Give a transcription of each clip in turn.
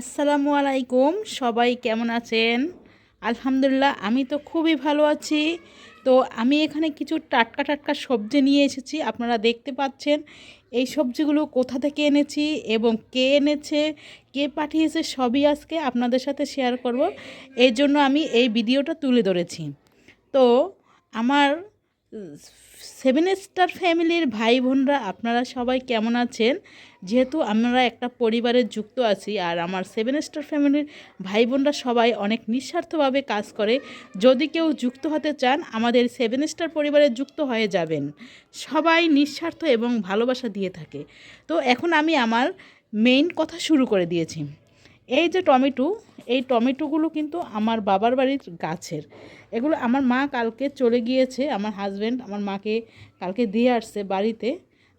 আসসালামু আলাইকুম, সবাই কেমন আছেন? আলহামদুলিল্লাহ, আমি তো খুবই ভালো আছি। তো আমি এখানে কিছু টাটকা টাটকা সবজি নিয়ে এসেছি, আপনারা দেখতে পাচ্ছেন। এই সবজিগুলো কোথা থেকে এনেছি এবং কে এনেছে, কে পাঠিয়েছে, সবই আজকে আপনাদের সাথে শেয়ার করব। এই জন্য আমি এই ভিডিওটা তুলে ধরেছি। তো আমার সেভেন স্টার ফ্যামিলির ভাই বোনরা, আপনারা সবাই কেমন আছেন? যেহেতু আমরা একটা পরিবারে যুক্ত আছি আর আমার সেভেন স্টার ফ্যামিলির ভাই বোনরা সবাই অনেক নিঃস্বার্থভাবে কাজ করে, যদি কেউ যুক্ত হতে চান, আমাদের সেভেন স্টার পরিবারে যুক্ত হয়ে যাবেন। সবাই নিঃস্বার্থ এবং ভালোবাসা দিয়ে থাকে। তো এখন আমি আমার মেইন কথা শুরু করে দিয়েছি। এই যে টমেটো এই টমেটোগুলো কিন্তু আমার বাবার বাড়ির গাছের। এগুলো আমার মা কালকে চলে গিয়েছে, আমার হাজব্যান্ড আমার মাকে কালকে দিয়ে আসছে বাড়িতে।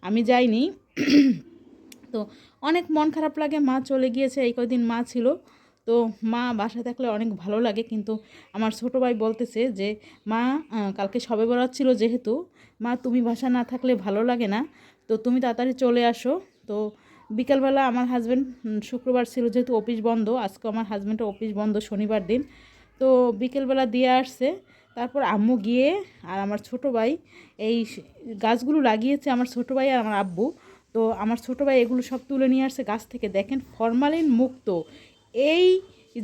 আমি যাইনি। তো অনেক মন খারাপ লাগে, মা চলে গিয়েছে, এই কদিন মা ছিল। তো মা বাসায় থাকলে অনেক ভালো লাগে, কিন্তু আমার ছোটো ভাই বলতেছে যে, মা কালকে সবে বরাত ছিল যেহেতু, মা তুমি বাসা না থাকলে ভালো লাগে না। তো তুমি তাড়াতাড়ি চলে আসো। তো বিকালবেলা আমার হাজব্যান্ড শুক্রবার ছিল যেহেতু অফিস বন্ধ, আজকে আমার হাজব্যান্ডের অফিস বন্ধ শনিবার দিন। তো বিকেলবেলা দিয়ে আসছে, তারপর আম্মু গিয়ে আর আমার ছোট ভাই, এই গাছগুলো লাগিয়েছে আমার ছোট ভাই আর আমার আব্বু। তো আমার ছোট ভাই এগুলো সব তুলে নিয়ে আসছে গাছ থেকে। দেখেন ফরমালিন মুক্ত। এই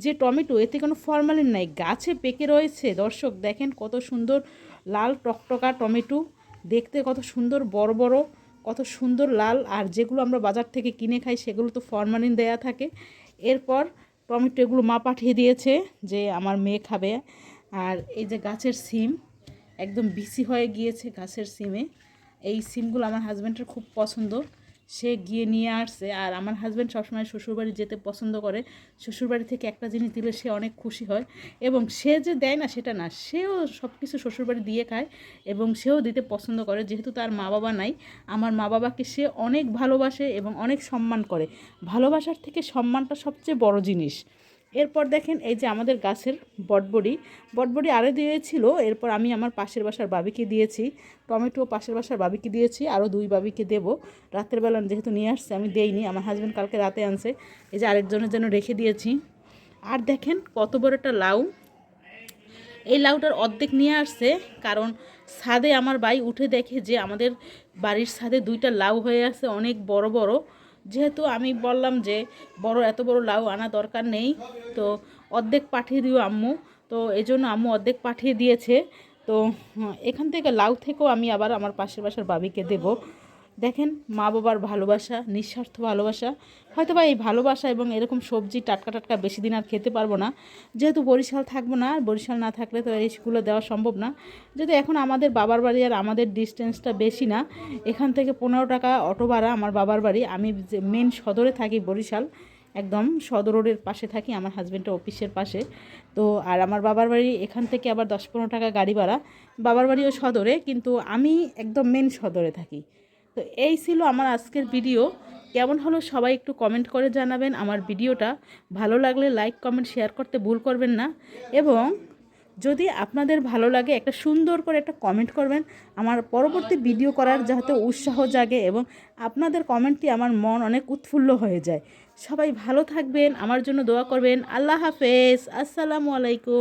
যে টমেটো, এতে কোনো ফরমালিন নাই। গাছে পেকে রয়েছে, দর্শক, দেখেন কত সুন্দর লাল টকটকা টমেটো। দেখতে কত সুন্দর, বড় বড়। কত সুন্দর লাল, আর যেগুলো আমরা বাজার থেকে কিনে খাই সেগুলো তো ফরমালিন দেয়া থাকে। এরপর টমেটো এগুলো মা পাঠিয়ে দিয়েছে যে আমার মেয়ে খাবে। আর এই যে গাছের সিম, একদম বিসি হয়ে গিয়েছে গাছের সিমে। এই সিমগুলো আমার হাজব্যান্ডের খুব পছন্দ। সে গিয়ে নিয়ে আসছে। আর আমার হাজব্যান্ড সবসময় শ্বশুরবাড়ি যেতে পছন্দ করে। শ্বশুরবাড়ি থেকে একটা জিনিস দিলে সে অনেক খুশি হয় এবং সে যে দেয় না সেটা না, সেও সব কিছু শ্বশুরবাড়ি দিয়ে খায় এবং সেও দিতে পছন্দ করে। যেহেতু তার মা বাবা নাই, আমার মা বাবাকে সে অনেক ভালোবাসে এবং অনেক সম্মান করে। ভালোবাসার থেকে সম্মানটা সবচেয়ে বড় জিনিস। এরপর দেখেন এই যে আমাদের গাছের বটবড়ি বটবড়ি আরে দিয়েছিল, এরপর আমি আমার পাশের বাসার বাবিকে দিয়েছি টমেটো পাশের বাসার বাবিকে দিয়েছি আরও দুই বাবিকে দেবো। রাতের বেলা যেহেতু নিয়ে আসছে, আমি দেইনি, আমার হাজব্যান্ড কালকে রাতে আনছে, এই যে আরেকজনের জন্য রেখে দিয়েছি। আর দেখেন কত বড় একটা লাউ। এই লাউটার অর্ধেক নিয়ে আসছে, কারণ ছাদে আমার বাই উঠে দেখে যে আমাদের বাড়ির ছাদে দুইটা লাউ হয়ে আছে, অনেক বড় বড়। যেহেতু আমি বললাম যে বড়, এত বড় লাউ আনা দরকার নেই। তো অর্ধেক পাঠিয়ে দিও আম্মু। তো এই জন্য আম্মু অর্ধেক পাঠিয়ে দিয়েছে। তো এখান থেকে লাউ থেকেও আমি আবার আমার পাশের বাসার বাবিকে দেব। দেখেন মা বাবার ভালোবাসা, নিঃস্বার্থ ভালোবাসা। হয়তো বা এই ভালোবাসা এবং এরকম সবজি টাটকা টাটকা বেশি দিন আর খেতে পারব না। যেহেতু বরিশাল থাকব না, বরিশাল না থাকলে তো এইগুলো দেওয়া সম্ভব না। যদি এখন আমাদের বাবার বাড়ি আর আমাদের ডিস্টেন্সটা বেশি না, এখান থেকে পনেরো টাকা অটো ভাড়া আমার বাবার বাড়ি। আমি যে মেন সদরে থাকি বরিশাল, একদম সদর রোডের পাশে থাকি, আমার হাজব্যান্ডের অফিসের পাশে। তো আর আমার বাবার বাড়ি এখান থেকে আবার দশ পনেরো টাকা গাড়ি ভাড়া। বাবার বাড়িও সদরে, কিন্তু আমি একদম মেন সদরে থাকি। তো এই ছিল আমার আজকের ভিডিও কেমন হলো সবাই একটু কমেন্ট করে জানাবেন আমার ভিডিওটা ভালো লাগলে লাইক কমেন্ট শেয়ার করতে ভুল করবেন না। এবং যদি আপনাদের ভালো লাগে, একটা সুন্দর করে একটা কমেন্ট করবেন। আমার পরবর্তী ভিডিও করার যাতে উৎসাহ জাগে এবং আপনাদের কমেন্টটি আমার মন অনেক উৎফুল্ল হয়ে যায়। সবাই ভালো থাকবেন, আমার জন্য দোয়া করবেন। আল্লাহ হাফেজ। আসসালামু আলাইকুম।